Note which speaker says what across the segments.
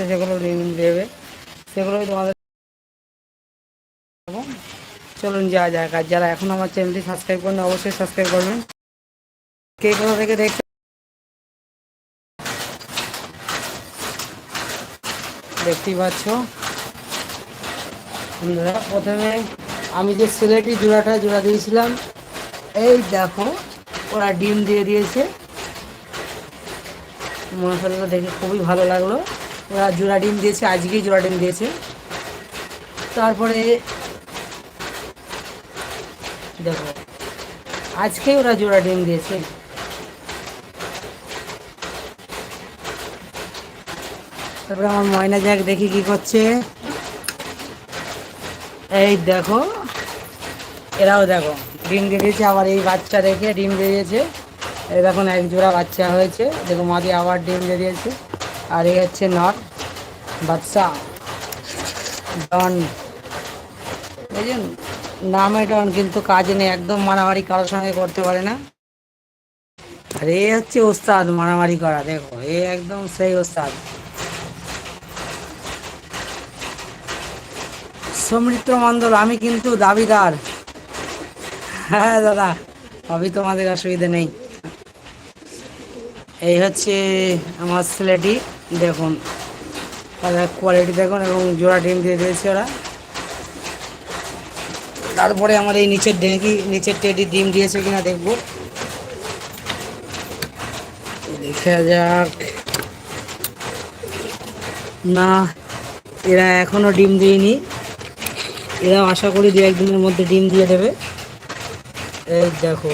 Speaker 1: আছে, সেগুলো দেবে। সেগুলোই তোমাদের চলুন যা যাক। আর যারা এখন আমার চ্যানেলটি সাবস্ক্রাইব করেন অবশ্যই সাবস্ক্রাইব করবেন। কে কোথা থেকে দেখতে দেখতেই পাচ্ছ। প্রথমে আমি যে সিলেটি জোড়াটা, জোড়া দিয়েছিলাম, এই দেখো, ওরা ডিম দিয়ে দিয়েছে। মশলাটা দেখে খুবই ভালো লাগল। ওরা জোড়া ডিম দিয়েছে, আজকেই জোড়া ডিম দিয়েছে। তারপরে দেখো, আজকেই ওরা জোড়া ডিম দিয়েছে। তারপরে আমার ময়না যাক দেখি কি করছে। এই দেখো, এরাও দেখো, ডিম দিয়ে দিয়েছে। আবার এই বাচ্চা দেখে ডিম দিয়ে দিয়েছে। এই দেখুন এক জোড়া বাচ্চা হয়েছে। দেখো মাদি আবার ডিম দিয়ে দিয়েছে। আর এই হচ্ছে নট বাচ্চা ডন বুঝলেন নামে ডন কিন্তু কাজ নেই, একদম মারামারি কারোর সঙ্গে করতে পারে না। আর এ হচ্ছে ওস্তাদ, মারামারি করা, দেখো, এ একদম সেই ওস্তাদ। সমৃদ্ধ মণ্ডল, আমি কিন্তু দাবিদার। হ্যাঁ দাদা সবই তোমাদের অসুবিধা নেই। এই হচ্ছে আমার ছেলেটি, দেখুন। তাদের কোয়ালিটি দেখুন এবং জোড়া ডিম দিয়ে দিয়েছে ওরা। তারপরে আমার এই নিচের ডেঙ্গি, নিচের টেডি ডিম দিয়েছে কিনা দেখব। দেখা যাক। না, এরা এখনও ডিম দিইনি। এরা আশা করি দু একদিনের মধ্যে ডিম দিয়ে দেবে। এই দেখো।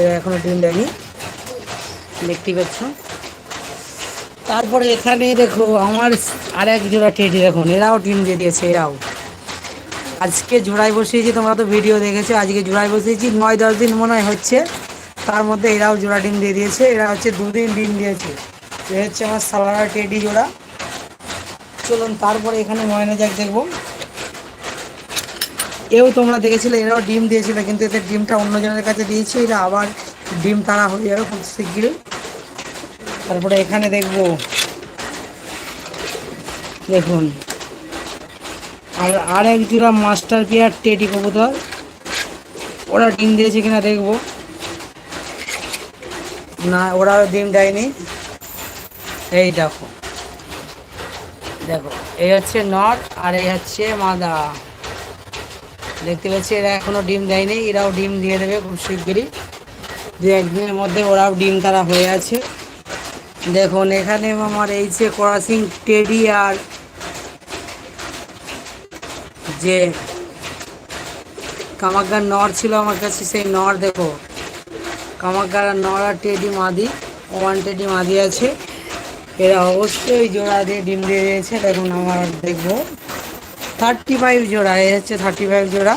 Speaker 1: এরা এখনও ডিম দেয়নি। দেখতেই পাচ্ছ? তারপরে এখানে দেখো আমার আর এক জোড়া টেডি দেখুন, এরাও ডিম দিয়ে দিয়েছে, এরাও। আজকে জোড়ায় বসিয়েছি, তোমরা তো ভিডিও দেখেছ, আজকে জোড়ায় বসিয়েছি, নয় দশ দিন মনে হয় হচ্ছে, তার মধ্যে এরাও জোড়া ডিম দিয়ে দিয়েছে, এরা হচ্ছে দুদিন ডিম দিয়েছে, এ হচ্ছে আমার সালারা টেডি জোড়া। চলুন, তারপরে এখানে ময়না যাক দেখব। এও তোমরা দেখেছিলে, এরাও ডিম দিয়েছিল, কিন্তু এদের ডিমটা অন্যজনের কাছে দিয়েছে, এরা আবার ডিম তারা হয়ে যাবে খুব শিগগিরই। তারপরে এখানে দেখব। দেখুন। আর আর এক জোড়া মাস্টার পেয়ার টেডি কবুতর। ওরা ডিম দিয়েছে কিনা দেখব। না, ওরা ডিম দেয়নি। এই দেখো। দেখো, এই হচ্ছে নট আর এই হচ্ছে মাদা। দেখতে পাচ্ছি, এরা এখনও ডিম দেয়নি। এরাও ডিম দিয়ে দেবে খুব শিগগিরই। দু একদিনের মধ্যে ওরাও ডিম তারা হয়ে আছে। দেখুন, এখানে আমার এই যে ক্রসিং টেডি আর যে কামাকার নর ছিল আমার কাছে, সেই নর দেখো। কামাকার নর আর টেডি মাদি ওয়ান টেডি মাদি আছে। এরা অবশ্যই জোড়া দিয়ে ডিম দিয়ে দিয়েছে। দেখুন, আমার দেখব। থার্টি ফাইভ জোড়া এ হচ্ছে থার্টি ফাইভ জোড়া।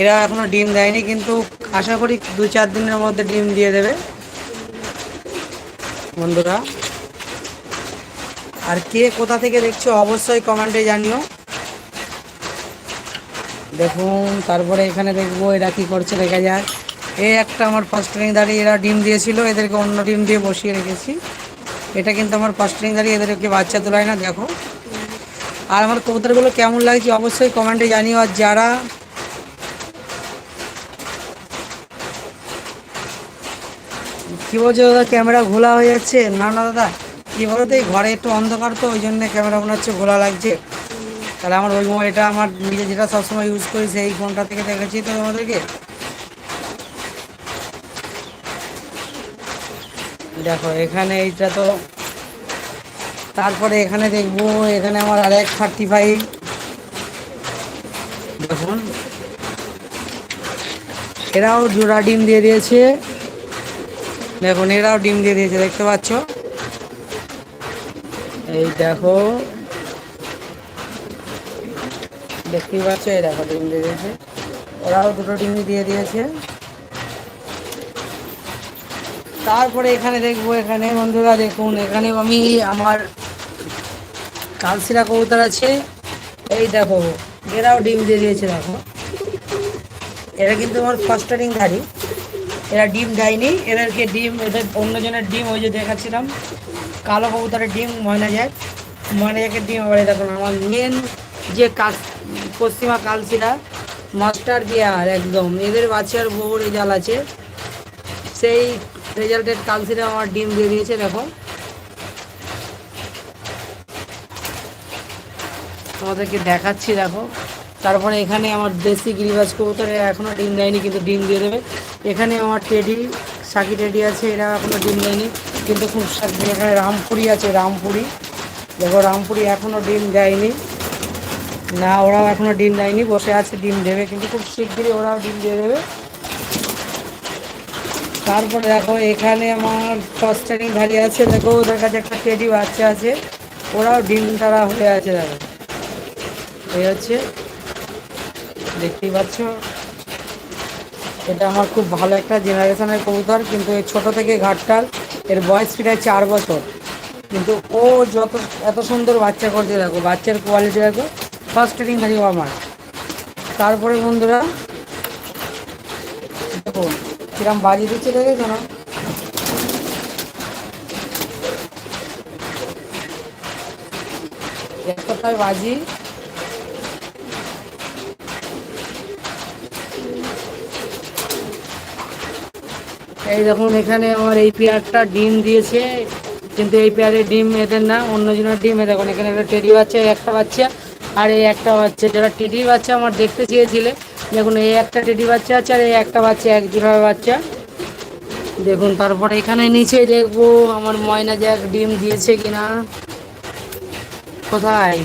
Speaker 1: এরা এখনও ডিম দেয়নি, কিন্তু আশা করি দু চার দিনের মধ্যে ডিম দিয়ে দেবে। বন্ধুরা। আর কে কোথা থেকে দেখছ অবশ্যই কমেন্টে জানিও। দেখুন, তারপরে এখানে দেখব এরা কি করছে, দেখা যায় এই একটা আমার ফার্স্ট ট্রেনিং দাঁড়িয়ে এরা ডিম দিয়েছিল, এদেরকে অন্য ডিম দিয়ে বসিয়ে রেখেছি। এটা কিন্তু আমার ফার্স্ট ট্রেনিং দাঁড়িয়ে এদেরকে বাচ্চা তোলায় না, দেখো। আর আমার কবুতরগুলো কেমন লাগছে অবশ্যই কমেন্টে জানিও। আর যারা কি বলছো দাদা? ক্যামেরা ঘোলা হয়ে যাচ্ছে? না না, দাদা। কি বলো তো এই ঘরে একটু অন্ধকার তো, ওই জন্য ক্যামেরা মনে হচ্ছে ঘোলা লাগছে। তাহলে আমার ওই মোবাইলটা আমার নিজে যেটা সবসময় ইউজ করি, সেই ফোনটা থেকে দেখেছি তো তোমাদেরকে। দেখো, এখানে এইটা তো, তারপরে এখানে দেখব, এখানে আমার আর এক থার্টি ফাইভ দেখুন। এরাও জোড়া ডিম দিয়ে দিয়েছে। দেখুন, এরাও ডিম দিয়ে দিয়েছে, দেখতে পাচ্ছ? এই দেখো। দেখতেই পাচ্ছ? এই দেখো, ডিম দিয়ে দিয়েছে। ওরাও দুটো ডিমই দিয়ে দিয়েছে। তারপরে এখানে দেখব, এখানে বন্ধুরা দেখুন, এখানে আমি আমার কালসিরা কবুতর আছে। এই দেখো, এরাও ডিম দিয়ে দিয়েছে, দেখো। এরা কিন্তু আমার ফার্স্ট স্টার্টিং গাড়ি এরা ডিম দেয়নি এদেরকে ডিম, এদের অন্যজনের ডিম ওই যে দেখাচ্ছিলাম। কালো কবুতরের ডিম, ময়না যায় ময়না জাকের ডিম আবার দেখুন, আমার মেন যে কাজ পশ্চিমা কালসিরা মাস্টার বিয়ার একদম। এদের বাচ্চার বহু রেজাল্ট আছে। সেই রেজাল্টের কালসিরা আমার ডিম দিয়ে দিয়েছে, দেখো। তোমাদেরকে দেখাচ্ছি, দেখো। তারপরে এখানে আমার দেশি গিরিবাজ কবুতরে এখনও ডিম দেয়নি, কিন্তু ডিম দিয়ে দেবে। এখানে আমার টেডি, সাকি টেডি আছে, এরা এখনও ডিম দেয়নি, কিন্তু খুব এখানে রামপুরি আছে, রামপুরি। দেখো, রামপুরি এখনও ডিম দেয়নি। না, ওরাও এখনও ডিম দেয়নি, বসে আছে, ডিম দেবে, কিন্তু খুব শিগগিরই ওরাও ডিম দিয়ে দেবে। তারপরে দেখো, এখানে আমার ফস্টারিং ধারি আছে, দেখো, ওদের কাছে একটা টেডি বাচ্চা আছে, ওরাও ডিম তারা হয়ে আছে, দেখো। এই হচ্ছে দেখতেই পাচ্ছ। এটা আমার খুব ভালো একটা জেনারেশনের কবুতর, কিন্তু এই ছোটো থেকে ঘাটটাল, এর বয়স প্রায় চার বছর। কিন্তু ও যত, এত সুন্দর বাচ্চা করতে দেখো, বাচ্চার কোয়ালিটি দেখো ফার্স্ট ট্রেনিং থাকি আমার। তারপরে বন্ধুরা, দেখো, কিরম বাজি দিচ্ছে দেখেছ না? একটাই বাজি। এই দেখুন, এখানে আমার এই পেয়ারটা ডিম দিয়েছে। কিন্তু এই পেয়ারের ডিম এদের না অন্য জনের ডিম। এ দেখুন, এখানে একটা টেডি বাচ্চা একটা বাচ্চা, আর এই একটা বাচ্চা। যারা টেডি বাচ্চা আমার দেখতে চেয়েছিলে, দেখুন, এই একটা টেডি বাচ্চা আছে, আর এই একটা বাচ্চা, এক বাচ্চা। দেখুন, তারপরে এখানে নিচে দেখব, আমার ময়না জ্যাক ডিম দিয়েছে কিনা। কোথায়?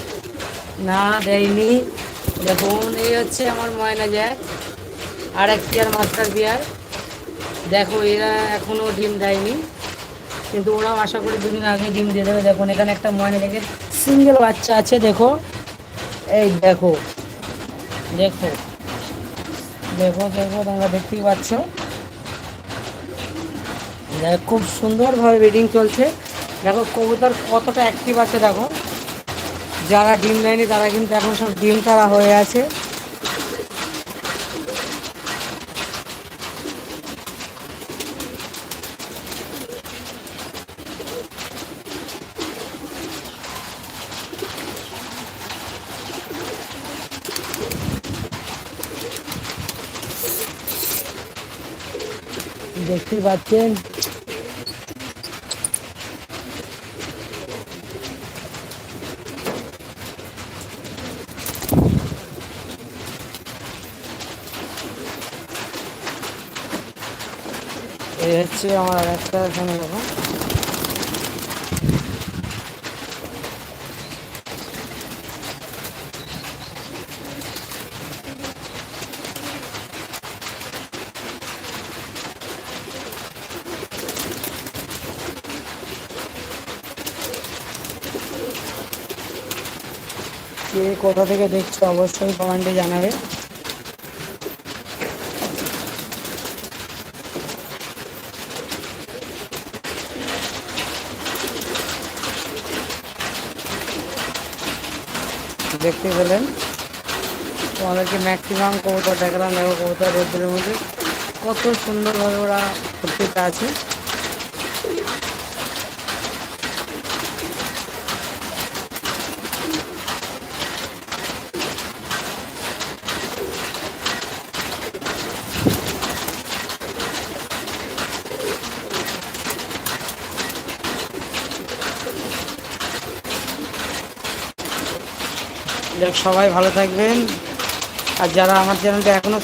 Speaker 1: না, দেয়নি। দেখুন, এই হচ্ছে আমার ময়না জ্যাক। আর এক পেয়ার মাস্টার পেয়ার। দেখো, এরা এখনও ডিম দেয়নি। কিন্তু ওরাও আশা করি দুদিন আগে ডিম দিয়ে দেবে। দেখুন, এখানে একটা ময়না জ্যাকের সিঙ্গেল বাচ্চা আছে, দেখো। এই দেখো দেখো দেখো দেখো, তোমরা দেখতেই পাচ্ছ। দেখ, খুব সুন্দরভাবে ব্রিডিং চলছে। দেখো, কবুতর কতটা অ্যাক্টিভ আছে, দেখো। যারা ডিম দেয়নি, তারা কিন্তু এখন সব ডিম তারা হয়ে আছে। দেখতেই পাচ্ছেন এই হচ্ছে আমার আর একটা এখানে দেখো কে কোথা থেকে দেখছ অবশ্যই কমেন্টে জানাবে। দেখতে পেলেন? তোমাদেরকে ম্যাক্সিমাম কবুতর দেখালাম দেখো কবুতর রোদ্রের মধ্যে। কত সুন্দরভাবে ওরা প্রত্যেকটা আছে সবাই ভালো থাকবেন। আর যারা আমার চ্যানেলটা এখনও